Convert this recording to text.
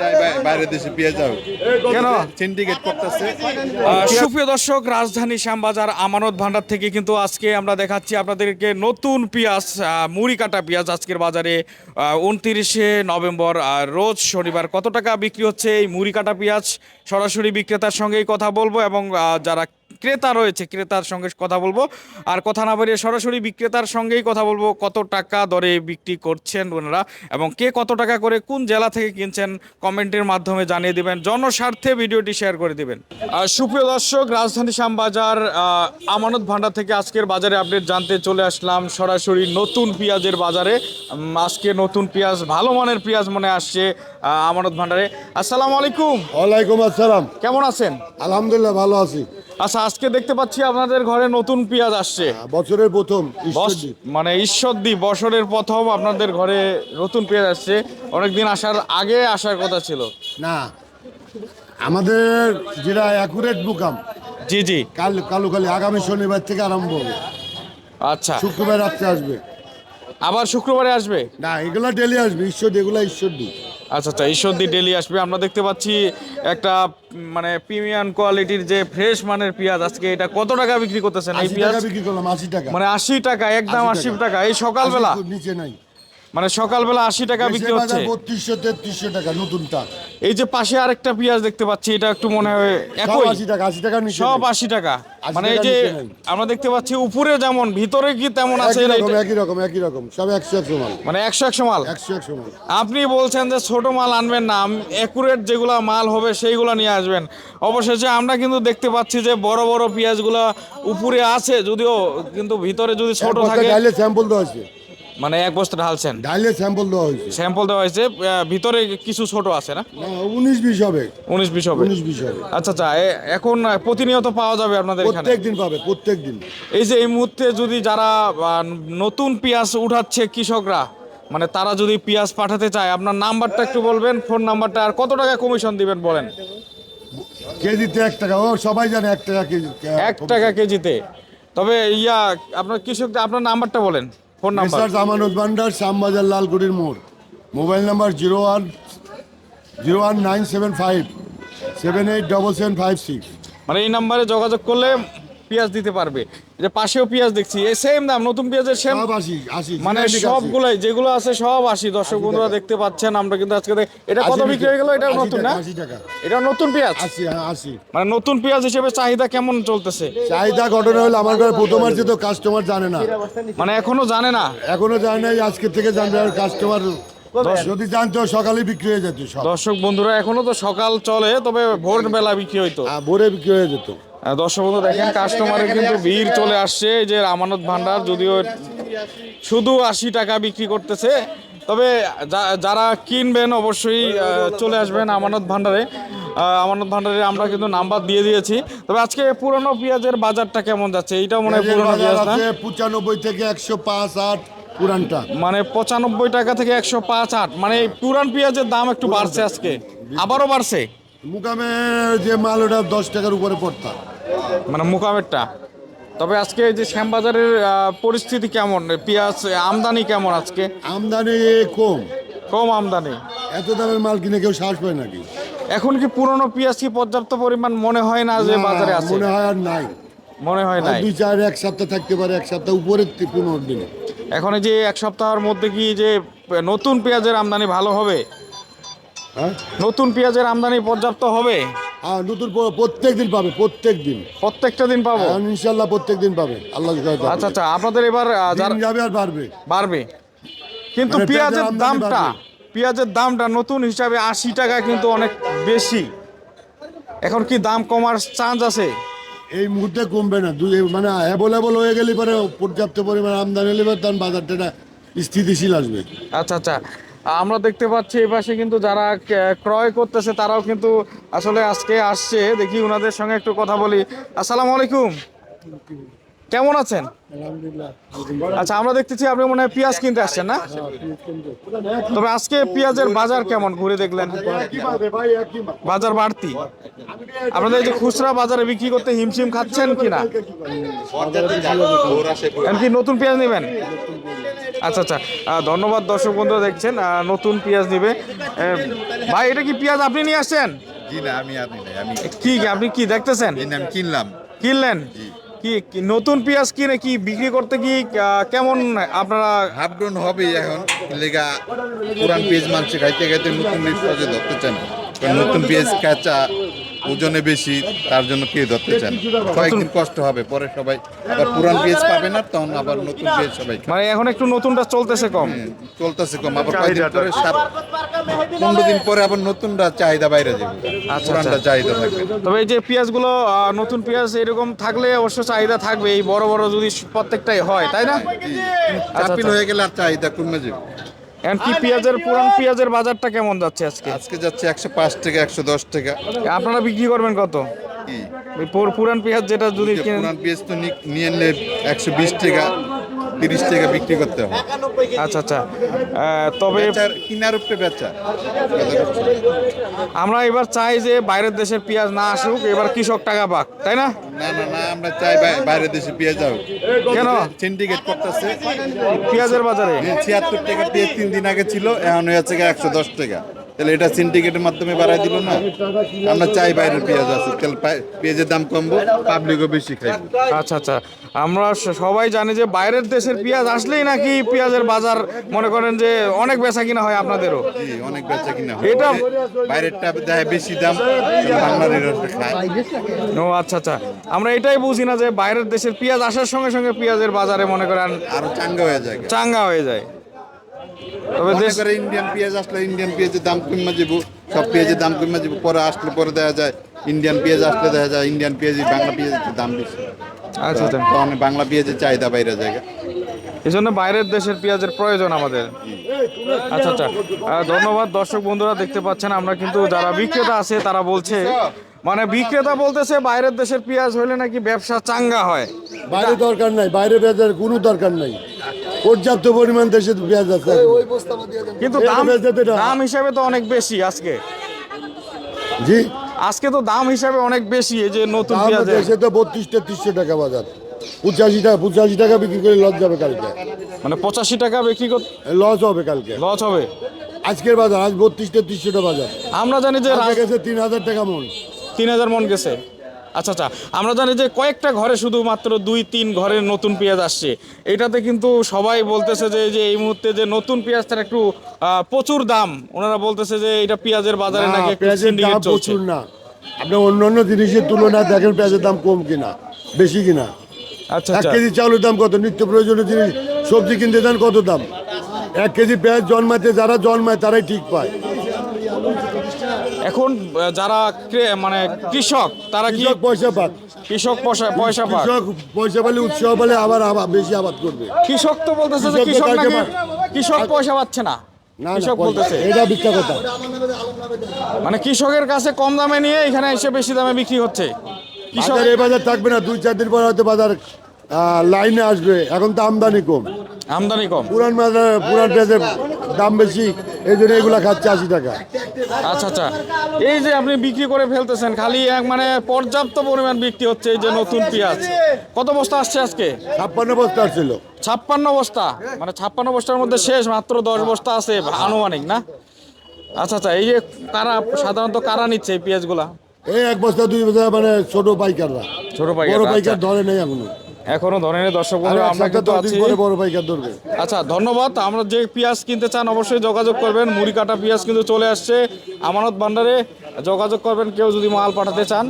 চায় বাইরের দেশে পেঁয়াজ যাও। কেন? সিন্ডিকেট করতেছে। সুপ্রিয় দর্শক রাজধানী শ্যামবাজার আমানত ভান্ডার থেকে কিন্তু আজকে আমরা দেখাচ্ছি আপনাদেরকে নতুন পেঁয়াজ মুড়ি কাটা পেঁয়াজ আজকের বাজারে। উনত্রিশে নভেম্বর রোজ শনিবার। কত টাকা বিক্রি হচ্ছে এই মুড়ি কাটা পেঁয়াজ? সরাসরি বিক্রেতার সঙ্গেই কথা বলব এবং যারা ক্রেতা রয়েছে ক্রেতার সঙ্গে কথা বলব। আর কথা না বাড়িয়ে সরাসরি বিক্রেতার সঙ্গেই কথা বলব কত টাকা দরে বিক্রি করছেন ওনারা এবং কে কত টাকা করে কোন জেলা থেকে কিনছেন কমেন্টের মাধ্যমে জানিয়ে দিবেন জনস্বার্থে ভিডিওটি শেয়ার করে দিবেন। সুপ্রিয় দর্শক রাজধানী শ্যামবাজার আমানত ভান্ডার থেকে আজকের বাজারে আপডেট জানতে চলে আসলাম সরাসরি নতুন পেঁয়াজের বাজারে। আজকে নতুন পেঁয়াজ ভালো মানের পেঁয়াজ মনে আসছে আমানত ভান্ডারে আসসালামু আলাইকুম। ওয়ালাইকুম আসসালাম। কেমন আছেন? আলহামদুলিল্লাহ ভালো আছি। আচ্ছা আজকে দেখতে পাচ্ছি আপনাদের ঘরে নতুন পেঁয়াজ আসছে। বছরের প্রথম। মানে ঈশ্বরদী বছরের প্রথম আপনাদের ঘরে নতুন পেঁয়াজ আসছে। অনেকদিন আসার আগে আসার কথা ছিল। না আমাদের যেটা অ্যাকুরেট বুকাম জি জি। কাল কালুকালি আগামী শনিবার থেকে আরম্ভ হবে। আচ্ছা। শুক্রবার রাত্রে আসবে। আবার শুক্রবারে আসবে? না এগুলা ডেলি আসবে ঈশ্বর এগুলা ঈশ্বরদী। আচ্ছা আচ্ছা ঈশ্বরদি ডেলি আসবে। আমরা দেখতে পাচ্ছি একটা মানে প্রিমিয়াম কোয়ালিটির যে ফ্রেশ মানের পেঁয়াজ আজকে এটা কত টাকা বিক্রি করতেছেন এই পেঁয়াজ? বিক্রি করলাম আশি টাকা। মানে আশি টাকা একদম আশি টাকা। টাকা এই সকালবেলা? নিচে নাই। মানে সকালবেলা আশি টাকা বিক্রি হচ্ছে। বত্রিশশো তেত্রিশশো টাকা নতুনটা এই যে পাশে আরেকটা পেঁয়াজ দেখতে পাচ্ছি এটা একটু মনে হয় একই। আশি টাকা আশি টাকা সব আশি টাকা। মানে এই যে আমরা দেখতে পাচ্ছি উপরে যেমন ভিতরে কি তেমন আছে একই রকম একই রকম সব একশো একশো মাল। মানে একশো একশো মাল। একশো একশো মাল। আপনি বলছেন যে ছোট মাল আনবেন না একুরেট যেগুলা মাল হবে সেইগুলো নিয়ে আসবেন। অবশেষে আমরা কিন্তু দেখতে পাচ্ছি যে বড় বড় পেঁয়াজগুলো উপরে আছে যদিও কিন্তু ভিতরে যদি ছোট থাকে স্যাম্পল দেওয়া হয়েছে। মানে এক বস্তা ঢালছেন। ডাইলে স্যাম্পল দেওয়া হয়েছে। স্যাম্পল দেওয়া হয়েছে আহ, ভিতরে কিছু ছোট আছে না? না উনিশ বিশ হবে। উনিশ বিশ হবে। উনিশ বিশ হবে। আচ্ছা আচ্ছা এ- এখন প্রতিনিয়ত পাওয়া যাবে আপনাদের এখানে? প্রত্যেক দিন পাবে প্রত্যেক দিন। এই যে এই মুহূর্তে যদি যারা আহ, নতুন পেঁয়াজ উঠাচ্ছে কৃষকরা মানে তারা যদি পেঁয়াজ পাঠাতে চায় আপনার নাম্বারটা একটু বলবেন ফোন নাম্বারটা আর কত টাকা কমিশন দিবেন বলেন? কেজিতে এক টাকা ও সবাই জানে এক টাকা কেজি এক টাকা কেজিতে। তবে ইয়া আপনার কৃষক আপনার নাম্বারটা বলেন। Phone number? মেসার্স আমানত ভান্ডার শ্যামবাজার লালগুড়ির মোড়। Mobile number zero one zero one nine seven five seven eight double seven five six. মানে এই নাম্বারে যোগাযোগ করলে পেঁয়াজ দিতে পারবে। যে পাশেও পেঁয়াজ দেখছি। এই সেম দাম নতুন পেঁয়াজের সেম মানে সবগুলাই যেগুলো আছে সব আশি। দর্শক বন্ধুরা দেখতে পাচ্ছেন আমরা কিন্তু আজকে এটা কত বিক্রি হয়ে গেল? এটা নতুন না? এটা নতুন পেঁয়াজ? মানে নতুন পেঁয়াজ হিসেবে চাহিদা কেমন চলতেছে? চাহিদা ঘটনা হলো আমার ঘরে প্রথম আসছে তো কাস্টমার জানে না। মানে এখনও জানে না? এখনও জানে নাই আজকে থেকে জানবে আর কাস্টমার যদি জানতো সকালে বিক্রি হয়ে যেত দর্শক বন্ধুরা এখনও তো সকাল চলে তবে ভোর বেলা বিক্রি হইতো। হ্যাঁ, ভোরে বিক্রি হয়ে যেত। দর্শক বন্ধু দেখেন কাস্টমারের কিন্তু ভিড় চলে আসছে। যে আমানত ভান্ডার যদিও শুধু আশি টাকা বিক্রি করতেছে তবে যা- যারা কিনবেন অবশ্যই চলে আসবেন আমানত ভান্ডারে। আমানত ভান্ডারে আমরা কিন্তু নাম্বার দিয়ে দিয়েছি। তবে আজকে পুরনো পেঁয়াজের বাজারটা কেমন যাচ্ছে? এইটাও মনে হয় পুরনো পেঁয়াজ না? পঁচানব্বই থেকে একশো পাঁচ আট পুরানটা। মানে পঁচানব্বই টাকা থেকে একশো পাঁচ আট। মানে পুরান পেঁয়াজের দাম একটু বাড়ছে আজকে। আবারও বাড়ছে? মুকামে যে মাল ওটা দশ টাকার উপরে পড়তা। মানে মুকামেরটা। তবে আজকে এই যে শ্যামবাজারের পরিস্থিতি কেমন? পেঁয়াজ আমদানি কেমন আজকে? আমদানি কম। কম আমদানি। এত দামের মাল কিনে কেউ সাহস পায় নাকি এখন কি পুরনো পেঁয়াজ কি পর্যাপ্ত পরিমাণ মনে হয় না যে বাজারে আছে? মনে হয় আর নাই। মনে হয় নাই। দুই চার এক সপ্তাহ থাকতে পারে এক সপ্তাহ উপরে পনেরো দিনে। এখন এই যে এক সপ্তাহের মধ্যে কি যে নতুন পেঁয়াজের আমদানি ভালো হবে? হ্যাঁ? নতুন পেঁয়াজের আমদানি পর্যাপ্ত হবে? আর নতুন প্রত্যেক দিন পাবে প্রত্যেক দিন প্রত্যেকটা দিন পাবো? ইনশাল্লাহ প্রত্যেক দিন পাবে আল্লাহ আচ্ছা আচ্ছা আপনাদের এবার যাবে আর বাড়বে। বাড়বে। কিন্তু মানে পেঁয়াজের দামটা পেঁয়াজের দামটা নতুন হিসাবে আশি টাকা কিন্তু অনেক বেশি। এখন কি দাম কমার চান্স আছে? এই মুহূর্তে কমবে না। দুই মানে অ্যাভেলেবল হয়ে গেলে পরে পর্যাপ্ত পরিমাণ আমদানি হলে তখন বাজারটা স্থিতিশীল আসবে। আচ্ছা আচ্ছা। আমরা দেখতে পাচ্ছি এই পাশে কিন্তু যারা ক্রয় করতেছে তারাও কিন্তু আসলে আজকে আসছে। দেখি ওনাদের সঙ্গে একটু কথা বলি। আসসালামু আলাইকুম। কেমন আছেন? আচ্ছা আমরা দেখতেছি আপনি মনে হয় পেঁয়াজ কিনতে আসছেন না? তবে আজকে পেঁয়াজের বাজার কেমন ঘুরে দেখলেন? বাজার বাড়তি? আপনাদের যে খুচরা বাজারে বিক্রি করতে হিমশিম খাচ্ছেন কিনা? কি নতুন পেঁয়াজ নেবেন? আচ্ছা আচ্ছা। ধন্যবাদ দর্শক বন্ধুরা দেখছেন। নতুন পেঁয়াজ নিবে। ভাই এটা কি পেঁয়াজ আপনি নিয়ে আসছেন? কি আপনি কি দেখতেছেন? কিনলাম। কিনলেন? কি নতুন পেঁয়াজ কিনে কি বিক্রি করতে কি কেমন আপনারা? হাফ ডন হবে এখন। লেগা পুরান পেঁয়াজ মানুষ খাইতে খাইতে নতুন ধরতে চান নতুন পেঁয়াজ কাঁচা ওজনে বেশি তার জন্য কে ধরতে চান কয়েকদিন কষ্ট হবে পরে সবাই আবার পুরান পেঁয়াজ পাবে না তখন আবার নতুন পেঁয়াজ সবাই মানে এখন একটু নতুনটা চলতেছে কম। চলতেছে কম আবার কয়েকদিন পরে সাত পনেরো দিন পরে আবার নতুনটা চাহিদা বাইরে যাবে আচ্ছা। পুরানটা চাহিদা থাকবে। তবে এই যে পেঁয়াজগুলো নতুন পেঁয়াজ এরকম থাকলে অবশ্য চাহিদা থাকবে এই বড় বড় যদি প্রত্যেকটাই হয় তাই না? আচ্ছা, আচ্ছা। হয়ে গেলে আর চাহিদা কমে যাবে। এখন কি পেঁয়াজের পুরান পেঁয়াজের বাজারটা কেমন যাচ্ছে আজকে? আজকে যাচ্ছে একশো পাঁচ টাকা একশো দশ টাকা। আপনারা বিক্রি করবেন কত? পুরান পেঁয়াজ যেটা যদি পুরান পেঁয়াজ তো নিয়ে নিলে একশো বিশ টাকা। তিরিশ টাকা বিক্রি করতে হবে। আচ্ছা আচ্ছা। তবে কিনার উপরে বেচা আমরা এবার চাই যে বাইরের দেশের পেঁয়াজ না আসুক এবার কৃষক টাকা পাক তাই না? না না না আমরা চাই বাইরের দেশে পেঁয়াজ যাও কেন? সিন্ডিকেট করতেছে। পেঁয়াজের বাজারে? ছিয়াত্তর টাকা দিয়ে তিন দিন আগে ছিল এখন হয়েছে একশো দশ টাকা। তাহলে এটা সিন্ডিকেটের মাধ্যমে বাড়াই দিল না? আমরা চাই বাইরের পেঁয়াজ আসুক তাহলে পেঁয়াজের দাম কমবো পাবলিকও বেশি খাইবে। আচ্ছা আচ্ছা। আমরা সবাই জানি যে বাইরের দেশের পেঁয়াজ আসলেই নাকি পেঁয়াজের বাজার মনে করেন যে অনেক বেচা কিনা হয় আপনাদেরও। জি অনেক বেচা কিনা হয়। এটা- বাইরেরটা দেয় বেশি দাম বাংলার খায়। ও আচ্ছা আচ্ছা। আমরা এটাই বুঝি না যে বাইরের দেশের পেঁয়াজ আসার সঙ্গে সঙ্গে পেঁয়াজের বাজারে মনে করেন আরও চাঙ্গা হয়ে যায়। চাঙ্গা হয়ে যায়। তবে করে ইন্ডিয়ান পেঁয়াজ আসলে ইন্ডিয়ান পেঁয়াজের দাম কমে যাব সব পেঁয়াজের দাম কমে যাব পরে আসলে পরে দেখা যায় ইন্ডিয়ান পেঁয়াজ আসলে দেখা যায় ইন্ডিয়ান পেঁয়াজ বাংলা পেঁয়াজের দাম বেশি। আচ্ছা আচ্ছা। তখন বাংলা পেঁয়াজের চাহিদা বাইরে জায়গা এই জন্য বাইরের দেশের পেঁয়াজের প্রয়োজন আমাদের। আচ্ছা আচ্ছা। ধন্যবাদ দর্শক বন্ধুরা দেখতে পাচ্ছেন আমরা কিন্তু যারা বিক্রেতা আছে তারা বলছে মানে বিক্রেতা বলতেছে বাইরের দেশের পেঁয়াজ হলে নাকি ব্যবসা চাঙ্গা হয়। বাইরে দরকার নাই বাইরে পেঁয়াজের কোনো দরকার নাই। পর্যাপ্ত পরিমাণ দেশে পেঁয়াজ আছে। কিন্তু দাম দাম হিসাবে তো অনেক বেশি আজকে। জি? আজকে তো দাম হিসাবে অনেক বেশি এই যে নতুন দাম পেঁয়াজের। দেশে তো বত্রিশ তেত্রিশশো টাকা বাজার। পঁচাশি টাকা পঁচাশি টাকা বিক্রি করে লস যাবে কালকে। মানে পঁচাশি টাকা বিক্রি করতে লস হবে কালকে। লস হবে। আজকের বাজার আজ বত্রিশ তেত্রিশশো টাকা বাজার। আমরা জানি যে তিন হাজার টাকা মন। তিন হাজার মন গেছে। আচ্ছা আচ্ছা আমরা জানি যে কয়েকটা ঘরে শুধুমাত্র দুই তিন ঘরের নতুন পেঁয়াজ আসছে। এটাতে কিন্তু সবাই বলতেছে যে যে এই মুহূর্তে যে নতুন পেঁয়াজটার একটু প্রচুর দাম। ওনারা বলতেছে যে এটা পেঁয়াজের বাজারে নাকি প্রচুর না। আপনি অন্য অন্য জিনিসের তুলনায় দেখেন পেঁয়াজের দাম কম কিনা বেশি কিনা। আচ্ছা এক আচ্ছা। কেজি চাউলের দাম কত? নিত্য প্রয়োজনীয় জিনিস সবজি কিনতে যান কত দাম? এক কেজি পেঁয়াজ জন্মাতে যারা জন্মায় তারাই ঠিক পায়। এখন যারা মানে কৃষক তারা কি পয়সা পাক। কৃষক পয়সা পয়সা পায় কৃষক পয়সা পেলে উৎসাহ পেলে আবার বেশি আবাদ করবে। কৃষক তো বলতেছে যে কৃষক কৃষক নাকি কৃষক পয়সা পাচ্ছে না। কৃষক বলতেছে। এটা মিথ্যা কথা। মানে কৃষকের কাছে কম দামে নিয়ে এখানে এসে বেশি দামে বিক্রি হচ্ছে। কৃষক এই বাজার থাকবে না দুই চার দিন পর হয়তো বাজার লাইনে আসবে। এখন তো আমদানি কম। আমদানি কম। পুরান বাজার পুরান পেঁয়াজের দাম বেশি এই জন্য এগুলা খাচ্ছে আশি টাকা। আচ্ছা আচ্ছা। এই যে আপনি বিক্রি করে ফেলতেছেন খালি এক মানে পর্যাপ্ত পরিমাণ বিক্রি হচ্ছে এই যে নতুন পেঁয়াজ। কত বস্তা আসছে আজকে? ছাপ্পান্ন বস্তা ছিল। ছাপ্পান্ন বস্তা? মানে ছাপ্পান্ন বস্তার মধ্যে শেষ মাত্র দশ বস্তা আছে আনুমানিক না? আচ্ছা আচ্ছা এই যে কারা সাধারণত কারা নিচ্ছে এই পেঁয়াজগুলা? এই এক বস্তা দুই বস্তা মানে ছোট পাইকাররা। ছোট পাইকার, আচ্ছা। পাইকার ধরে নেই এখনও। এখনও ধরনের দর্শক বন্ধুরা আমরা কিন্তু আছি। বড় পাইকার ধরবে। আচ্ছা ধন্যবাদ। আমরা যে পেঁয়াজ কিনতে চান অবশ্যই যোগাযোগ করবেন। মুড়ি কাটা পেঁয়াজ কিন্তু চলে আসছে আমানত ভান্ডারে। যোগাযোগ করবেন কেউ যদি মাল পাঠাতে চান।